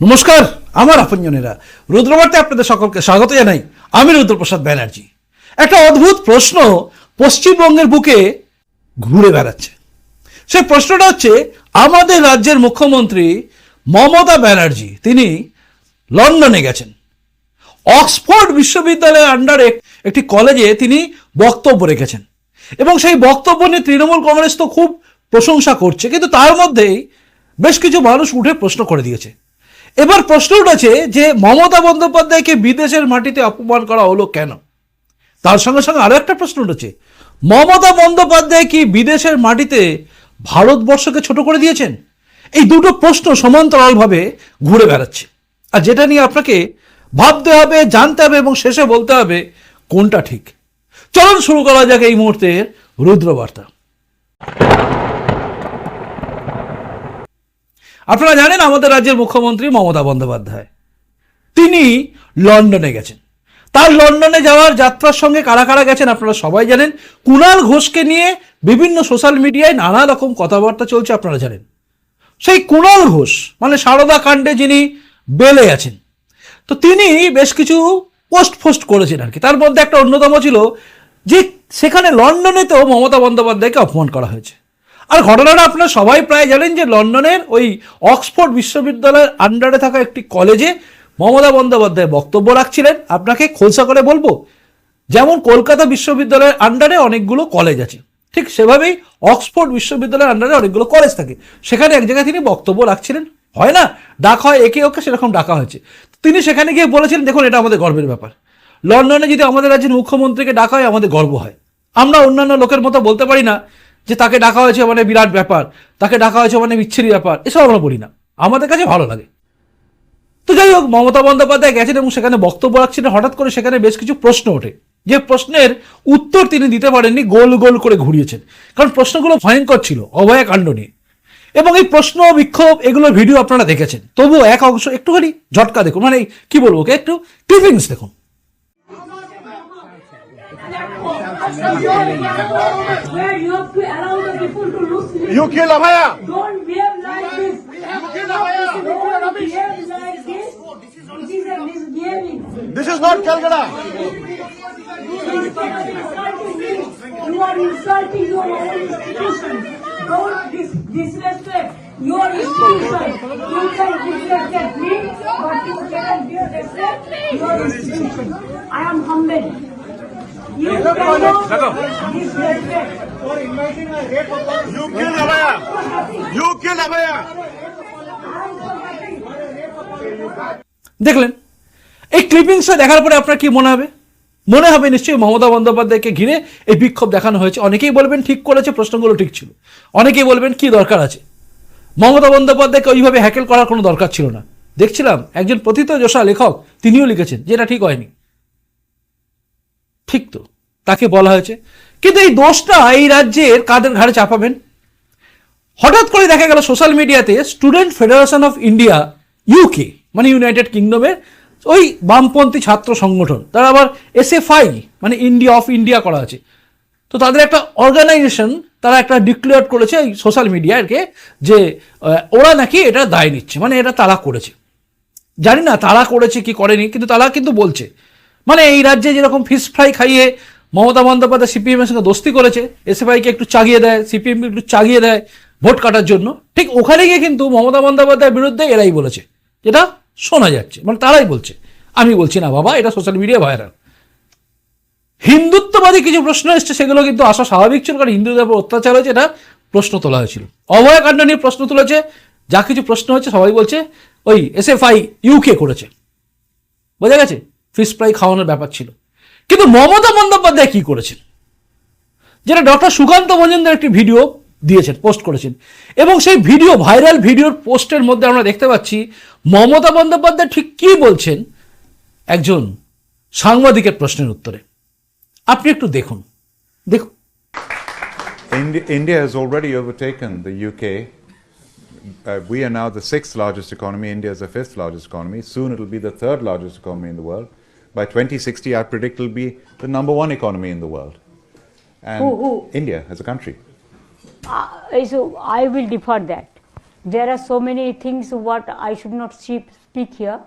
নমস্কার, আমার আপনজনেরা। রুদ্রবার্তে আপনাদের সকলকে স্বাগত জানাই। আমি রুদ্রপ্রসাদ ব্যানার্জি। একটা অদ্ভুত প্রশ্ন পশ্চিমবঙ্গের বুকে ঘুরে বেড়াচ্ছে। সেই প্রশ্নটা হচ্ছে, আমাদের রাজ্যের মুখ্যমন্ত্রী মমতা ব্যানার্জি, তিনি লন্ডনে গেছেন। অক্সফোর্ড বিশ্ববিদ্যালয়ের আন্ডারে একটি কলেজে তিনি বক্তব্য রেখেছেন। এবং সেই বক্তব্য নিয়ে তৃণমূল কংগ্রেস তো খুব প্রশংসা করছে, কিন্তু তার মধ্যেই বেশ কিছু মানুষ উঠে প্রশ্ন করে দিয়েছে। এবার প্রশ্ন উঠেছে যে মমতা বন্দ্যোপাধ্যায়কে বিদেশের মাটিতে অপমান করা হলো কেন? তার সঙ্গে সঙ্গে আরও একটা প্রশ্ন উঠেছে। মমতা বন্দ্যোপাধ্যায় কি বিদেশের মাটিতে ভারতবর্ষকে ছোট করে দিয়েছেন? এই দুটো প্রশ্ন সমান্তরালভাবে ঘুরে বেড়াচ্ছে। আর যেটা নিয়ে আপনাকে ভাবতে হবে, জানতে হবে এবং শেষে বলতে হবে, কোনটা ঠিক? চলুন শুরু করা যাক এই মুহূর্তের রুদ্রবার্তা। আপনারা জানেন আমাদের রাজ্যের মুখ্যমন্ত্রী মমতা বন্দ্যোপাধ্যায়। তিনি লন্ডনে গেছেন। তার লন্ডনে যাওয়ার যাত্রার সঙ্গে কারা কারা গেছেন আপনারা সবাই জানেন। কুণাল ঘোষকে নিয়ে বিভিন্ন সোশ্যাল মিডিয়ায় নানা রকম কথাবার্তা চলছে আপনারা জানেন। সেই কুণাল ঘোষ মানে সারদা কাণ্ডে যিনি বেলে আছেন, তো তিনি বেশ কিছু পোস্ট ফোস্ট করেছেন আর কি। তার মধ্যে একটা অন্যতম ছিল যে সেখানে লন্ডনেতেও মমতা বন্দ্যোপাধ্যায়কে অপমান করা হয়েছে। আর ঘটনাটা আপনারা সবাই প্রায় জানেন যে লন্ডনের ওই অক্সফোর্ড বিশ্ববিদ্যালয়ের আন্ডারে থাকা একটি কলেজে মমতা বন্দ্যোপাধ্যায় বক্তব্য রাখছিলেন। আপনাকে খোলসা করে বলব, যেমন কলকাতা বিশ্ববিদ্যালয়ের আন্ডারে অনেকগুলো কলেজ আছে, ঠিক সেভাবেই অক্সফোর্ড বিশ্ববিদ্যালয়ের আন্ডারে অনেকগুলো কলেজ থাকে। সেখানে এক জায়গায় তিনি বক্তব্য রাখছিলেন, হয় না? ডাক হয় একে ওকে, সেরকম ডাকা হয়েছে। তিনি সেখানে গিয়ে বলেছিলেন, দেখুন, এটা আমাদের গর্বের ব্যাপার। লন্ডনে যদি আমাদের রাজ্যের মুখ্যমন্ত্রীকে ডাকা হয়, আমাদের গর্ব হয়। আমরা অন্যান্য লোকের মতো বলতে পারি না। যে তাকে ডাকা হয়েছে মানে বিরাট ব্যাপার, তাকে ডাকা হয়েছে মানে বিচ্ছিরি ব্যাপার, এসব আমরা বলি না। আমাদের কাছে ভালো লাগে। তো যাই হোক, মমতা বন্দ্যোপাধ্যায় গেছেন এবং সেখানে বক্তব্য রাখছিলেন হঠাৎ করে সেখানে বেশ কিছু প্রশ্ন ওঠে। যে প্রশ্নের উত্তর তিনি দিতে পারেননি, গোল গোল করে ঘুরিয়েছেন। কারণ প্রশ্নগুলো ভয়ঙ্কর ছিল, অভয়া কাণ্ড নিয়ে। এবং এই প্রশ্ন, বিক্ষোভ, এগুলোর ভিডিও আপনারা দেখেছেন। তবুও এক অংশ, একটুখানি ঝটকা দেখুন মানে কি বলব একটু ক্লিপিংস দেখুন। Where you have to allow the people to lose sleep. You kill Abhaya! Don't behave like this. kill Abhaya! Don't behave like this. It is a misbehaving. This is not Calcutta! You are insulting. You are insulting your own institution. Don't dis- disrespect your institution. You can disrespect me, but you cannot disrespect your institution. I am humbled. You kill! You kill! দেখলেন? এই ক্লিপিংসটা দেখার পরে আপনার কি মনে হবে? মনে হবে নিশ্চয়ই মমতা বন্দ্যোপাধ্যায়কে ঘিরে এই বিক্ষোভ দেখানো হয়েছে। অনেকেই বলবেন ঠিক করেছে প্রশ্নগুলো ঠিক ছিল। অনেকেই বলবেন কি দরকার আছে? মমতা বন্দ্যোপাধ্যায়কে ওইভাবে হ্যাকেল করার কোনো দরকার ছিল না। দেখছিলাম একজন প্রথিত যশা লেখক তিনিও লিখেছেন যেটা ঠিক হয়নি। ঠিক তো, তাকে বলা হয়েছে। কিন্তু এই দোষটা এই রাজ্যের কাদের ঘাড়ে চাপাবেন? হঠাৎ করে দেখা গেল সোশ্যাল মিডিয়াতে student federation of India UK মানে ইউনাইটেড কিংডমের ওই বামপন্থী ছাত্র সংগঠন, তারা আবার এসএফআই মানে ইন্ডিয়া অফ ইন্ডিয়া করা আছে। তো তাদের একটা অর্গানাইজেশন তারা একটা ডিক্লেয়ার করেছে সোশ্যাল মিডিয়াকে যে ওরা নাকি এটা দায় নিচ্ছে মানে এটা তারা করেছে। জানি না তারা করেছে কি করেনি, কিন্তু তারা কিন্তু বলছে। মানে এই রাজ্যে যেরকম ফিশ ফ্রাই খাইয়ে মমতা বন্দ্যোপাধ্যায় সিপিএম এর সঙ্গে দোস্তি করেছে এসএফআইকে একটু চাগিয়ে দেয় সিপিএম একটু চাগিয়ে দেয়, ভোট কাটার জন্য, ঠিক ওখানে গিয়ে কিন্তু মমতা বন্দ্যোপাধ্যায়ের বিরুদ্ধে এরাই বলেছে। যেটা শোনা যাচ্ছে মানে তারাই বলছে। আমি বলছি না বাবা, এটা সোশ্যাল মিডিয়া ভাইরাল হিন্দুত্ববাদী কিছু প্রশ্ন এসছে, সেগুলো কিন্তু আসা স্বাভাবিক ছিল, কারণ হিন্দুদের উপর অত্যাচার হয়েছে, এটা প্রশ্ন তোলা হয়েছিল। অভয়কাণ্ড নিয়ে প্রশ্ন তুলেছে, যা কিছু প্রশ্ন হচ্ছে সবাই বলছে, ওই এসএফআই ইউকে করেছে। বোঝা গেছে? ফিশ ফ্রাই খাওয়ানোর ব্যাপার ছিল কিন্তু মমতা বন্দ্যোপাধ্যায় কি করেছেন যেটা ডক্টর সুকান্ত মজুমদার একটি ভিডিও দিয়েছেন পোস্ট করেছেন এবং সেই ভিডিও ভাইরাল ভিডিওর পোস্টের মধ্যে আমরা দেখতে পাচ্ছি মমতা বন্দ্যোপাধ্যায় ঠিক কি বলছেন একজন সাংবাদিকের প্রশ্নের উত্তরে আপনি একটু দেখুন দেখুন Indi- India has already overtaken the UK. Uh, we are now the sixth largest economy. India is the fifth largest economy. Soon it'll be the third largest economy in the world. By 2060, I predict it'll be the number one economy in the world. And Who- who? India as a country. Uh, so I will defer that. There are so many things what I should not speak speak here.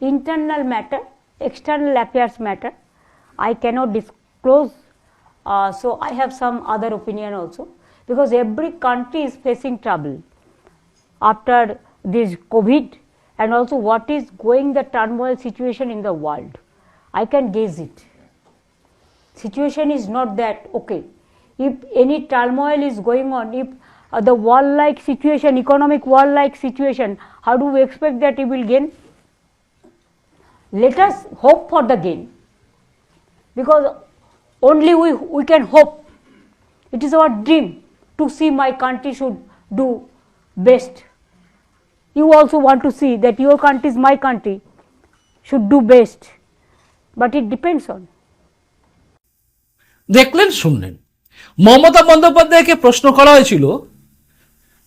Internal matter, external affairs matter. I cannot disclose. Uh, so I have some other opinion also because every country is facing trouble after this COVID and also what is going the turmoil situation in the world. I can guess it. Situation is not that okay. If any turmoil is going on, if uh, the war-like situation, economic war-like situation, how do we expect that it will gain? Let us hope for the gain because only we, we can hope. It is our dream to see my country should do best. You also want to see that your country is my country should do best. But it depends on. দেখলেন, শুনলেন। মমতা বন্দ্যোপাধ্যায়কে প্রশ্ন করা হয়েছিল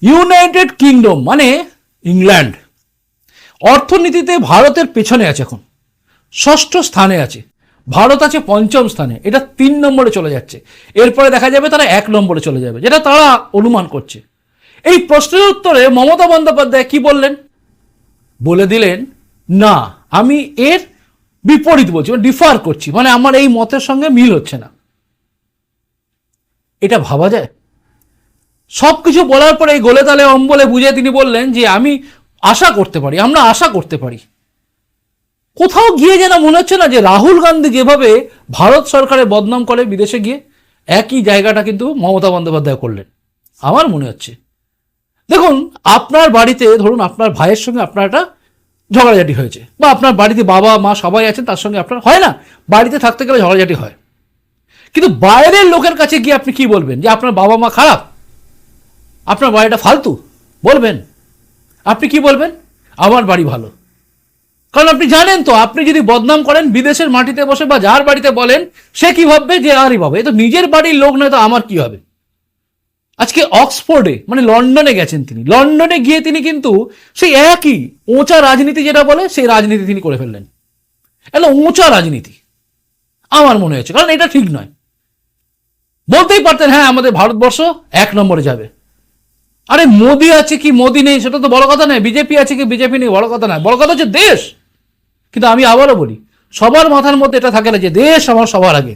United kingdom মানে England. অর্থনীতিতে ভারতের পেছনে আছে এখন। ষষ্ঠ স্থানে আছে। ভারত আছে পঞ্চম স্থানে। এটা তিন নম্বরে চলে যাচ্ছে। এরপরে দেখা যাবে তারা এক নম্বরে চলে যাবে। যেটা তারা অনুমান করছে। এই প্রশ্নের উত্তরে মমতা বন্দ্যোপাধ্যায় কি বললেন? বলে দিলেন, না, আমি এর বিপরীত বলছি মানে ডিফার করছি মানে আমার এই মতের সঙ্গে মিল হচ্ছে না। এটা ভাবা যায়? সব কিছু বলার পরে এই গোলে তালে অম্বলে বুঝে তিনি বললেন যে, আমি আশা করতে পারি, আমরা আশা করতে পারি। কোথাও গিয়ে যেন মনে হচ্ছে না যে, রাহুল গান্ধী যেভাবে ভারত সরকারের বদনাম করে বিদেশে গিয়ে, একই জায়গাটা কিন্তু মমতা বন্দ্যোপাধ্যায় করলেন। আমার মনে হচ্ছে। দেখুন, আপনার বাড়িতে, ধরুন আপনার ভাইয়ের সঙ্গে আপনার একটা ঝগড়াঝাটি হয়েছে। বা আপনার বাড়িতে বাবা, মা সবাই আছেন, তার সঙ্গে আপনার হয় না? বাড়িতে থাকতে গেলে ঝগড়াঝাটি হয়। কিন্তু বাইরের লোকের কাছে গিয়ে আপনি কি বলবেন? যে আপনার বাবা মা খারাপ? আপনার বাড়িটা ফালতু? বলবেন। আপনি কি বলবেন? আমার বাড়ি ভালো। কারণ আপনি জানেন তো, আপনি যদি বদনাম করেন বিদেশের মাটিতে বসে বা যার বাড়িতে বলেন, সে কি ভাববে? যে আরই বাবা, এ তো নিজের বাড়ির লোক নয়, তো আমার কি হবে? আজকে অক্সফোর্ডে মানে লন্ডনে গেছেন তিনি। লন্ডনে গিয়ে তিনি কিন্তু সেই একই ওঁচা রাজনীতি যেটা বলে, সেই রাজনীতি তিনি করে ফেললেন। এটা ওঁচা রাজনীতি। আমার মনে হয়েছে, কারণ এটা ঠিক নয়। বলতেই পারতেন হ্যাঁ আমাদের ভারতবর্ষ এক নম্বরে যাবে। আরে মোদি আছে কি, মোদি নেই, সেটা তো বড় কথা নয়। বিজেপি আছে কি, বিজেপি নেই, বড় কথা নয়। বড় কথা হচ্ছে দেশ। কিন্তু আমি আবারও বলি, সবার মাথার মধ্যে এটা থাকে না যে দেশ আমার সবার আগে।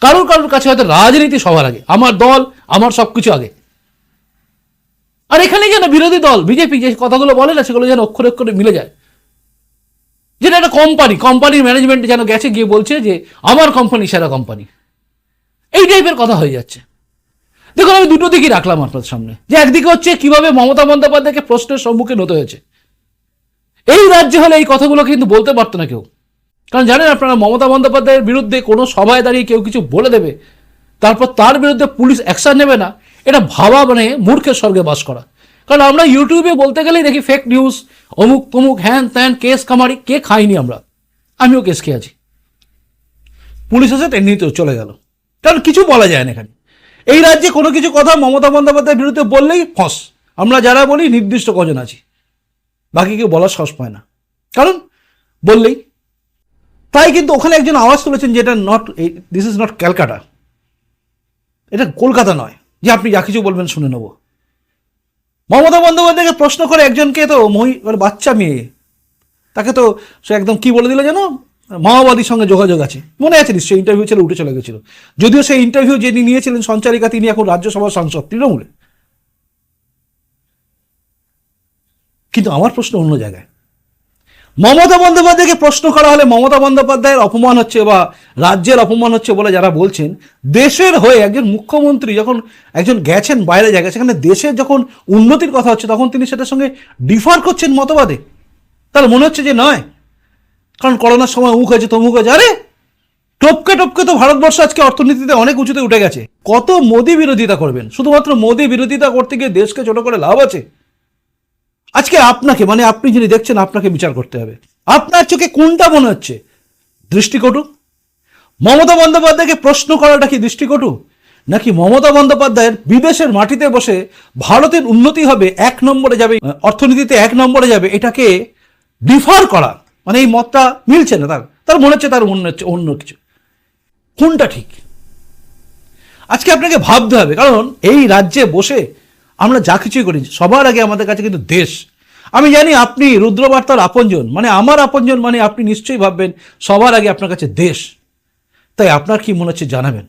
কারোর কারোর কাছে হয়তো রাজনীতি সবার আগে, আমার দল, আমার সবকিছু আগে। আর এখানে যেন বিরোধী দল, বিজেপি যে কথাগুলো বলে না, সেগুলো যেন অক্ষরে অক্ষরে মিলে যায়। যেটা একটা কোম্পানি কোম্পানির ম্যানেজমেন্ট যেন গেছে, গিয়ে বলছে যে, আমার কোম্পানি সেরা কোম্পানি এই টাইপের কথা হয়ে যাচ্ছে। দেখুন, আমি দুটো দিকই রাখলাম আপনার সামনে। যে একদিকে হচ্ছে কীভাবে মমতা বন্দ্যোপাধ্যায়কে প্রশ্নের সম্মুখীন হতে হয়েছে। এই রাজ্যে হলে এই কথাগুলো কিন্তু বলতে পারতো না কেউ। কারণ জানেন আপনারা, মমতা বন্দ্যোপাধ্যায়ের বিরুদ্ধে কোনো সভায় দাঁড়িয়ে কেউ কিছু বলে দেবে, তারপর তার বিরুদ্ধে পুলিশ অ্যাকশন নেবে না, এটা ভাবা মানে মূর্খের স্বর্গে বাস করা। কারণ আমরা ইউটিউবে বলতে গেলেই দেখি ফেক নিউজ অমুক তমুক, হ্যান ত্যান, কেস কামারি কে খাইনি আমরা? আমিও কেস খেয়েছি পুলিশ এসে এমনিতেও চলে গেল। কারণ কিছু বলা যায় না এখানে। এই রাজ্যে কোনো কিছু কথা মমতা বন্দ্যোপাধ্যায়ের বিরুদ্ধে বললেই ফস। আমরা যারা বলি, নির্দিষ্ট কজন আছি। বাকি কেউ বলার সাহস পায় না। কারণ বললেই তাই কিন্তু ওখানে একজন আওয়াজ তুলেছেন যেটা not this is not Calcutta এটা কলকাতা নয়। যে আপনি যা কিছু বলবেন শুনে নেব। মমতা বন্দ্যোপাধ্যায়কে প্রশ্ন করে একজনকে তো মহি মানে বাচ্চা মেয়ে, তাকে তো সে একদম কি বলে দিল যেন? মাওবাদীর সঙ্গে যোগাযোগ আছে। মনে আছে নিশ্চয়ই ইন্টারভিউ ছেলে উঠে চলে গেছিল। যদিও সেই ইন্টারভিউ যিনি নিয়েছিলেন সঞ্চারিকা তিনি এখন রাজ্যসভার সাংসদ তৃণমূলে। কিন্তু আমার প্রশ্ন অন্য জায়গায়। মমতা বন্দ্যোপাধ্যায়কে প্রশ্ন করা হলে মমতা বন্দ্যোপাধ্যায়ের অপমান হচ্ছে বা রাজ্যের অপমান হচ্ছে বলে যারা বলছেন, দেশের হয়ে একজন মুখ্যমন্ত্রী যখন একজন গেছেন বাইরে জায়গায়, সেখানে দেশের যখন উন্নতির কথা হচ্ছে, তখন তিনি সেটার সঙ্গে ডিফার করছেন মতবাদে। তাহলে মনে হচ্ছে যে নয়। কারণ করোনার সময় মুখ হয়েছে, তমুক হয়েছে। আরে! টপকে টপকে তো ভারতবর্ষ আজকে অর্থনীতিতে অনেক উঁচুতে উঠে গেছে। কত মোদি বিরোধিতা করবেন? শুধুমাত্র মোদি বিরোধিতা করতে গিয়ে দেশকে ছোট করে লাভ আছে? আজকে আপনাকে মানে আপনি যিনি দেখছেন, আপনাকে বিচার করতে হবে। আপনার চোখে কোনটা মনে হচ্ছে? দৃষ্টিকটু? মমতা বন্দ্যোপাধ্যায়কে প্রশ্ন করাটা কি দৃষ্টিকটু? নাকি মমতা বন্দ্যোপাধ্যায়ের বিদেশের মাটিতে বসে ভারতের উন্নতি হবে এক নম্বরে যাবে, অর্থনীতিতে এক নম্বরে যাবে, এটাকে ডিফার করা? মানে এই মতটা মিলছে না তার। তার মনে হচ্ছে তার অন্য অন্য কিছু। কোনটা ঠিক? আজকে আপনাকে ভাবতে হবে, কারণ এই রাজ্যে বসে আমরা যা কিছুই করি, সবার আগে আমাদের কাছে কিন্তু দেশ। আমি জানি আপনি রুদ্রবার্তার আপনজন মানে আমার আপনজন মানে আপনি নিশ্চয়ই ভাববেন সবার আগে আপনার কাছে দেশ। তাই আপনার কি মনে হচ্ছে জানাবেন?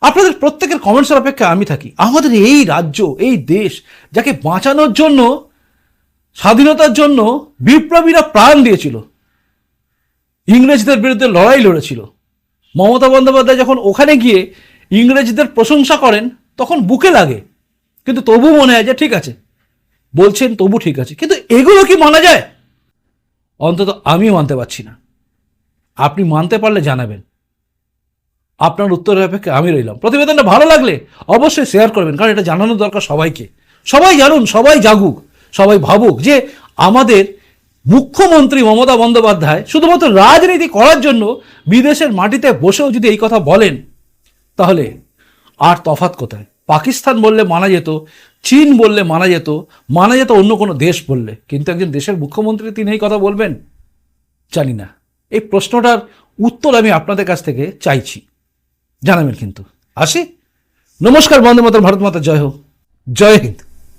আপনাদের প্রত্যেকের কমেন্টসের অপেক্ষা আমি থাকি। আমাদের এই রাজ্য, এই দেশ, যাকে বাঁচানোর জন্য, স্বাধীনতার জন্য বিপ্লবীরা প্রাণ দিয়েছিল। ইংরেজদের বিরুদ্ধে লড়াই লড়েছিল। মমতা বন্দ্যোপাধ্যায় যখন ওখানে গিয়ে ইংরেজদের প্রশংসা করেন, তখন বুকে লাগে। কিন্তু তবু মনে হয় যে ঠিক আছে। বলছেন তবু ঠিক আছে। কিন্তু এগুলো কি মানা যায়? অন্তত আমি মানতে পারছি না। আপনি মানতে পারলে জানাবেন। আপনার উত্তরের অপেক্ষা আমি রইলাম। প্রতিবেদনটা ভালো লাগলে অবশ্যই শেয়ার করবেন, কারণ এটা জানানোর দরকার সবাইকে। সবাই জানুন, সবাই জাগুক, সবাই ভাবুক যে আমাদের মুখ্যমন্ত্রী মমতা বন্দ্যোপাধ্যায় শুধুমাত্র রাজনীতি করার জন্য বিদেশের মাটিতে বসেও যদি এই কথা বলেন, তাহলে আর তফাৎ কোথায়? পাকিস্তান বললে মানা যেত, চীন বললে মানা যেত মানা যেত অন্য কোনো দেশ বললে। কিন্তু একজন দেশের মুখ্যমন্ত্রী তিনি এই কথা বলবেন? জানি না। এই প্রশ্নটার উত্তর আমি আপনাদের কাছ থেকে চাইছি। জানাবেন কিন্তু। আসি। নমস্কার বন্দে মাতা ভারত মাতা, জয় হোক। জয় হিন্দ।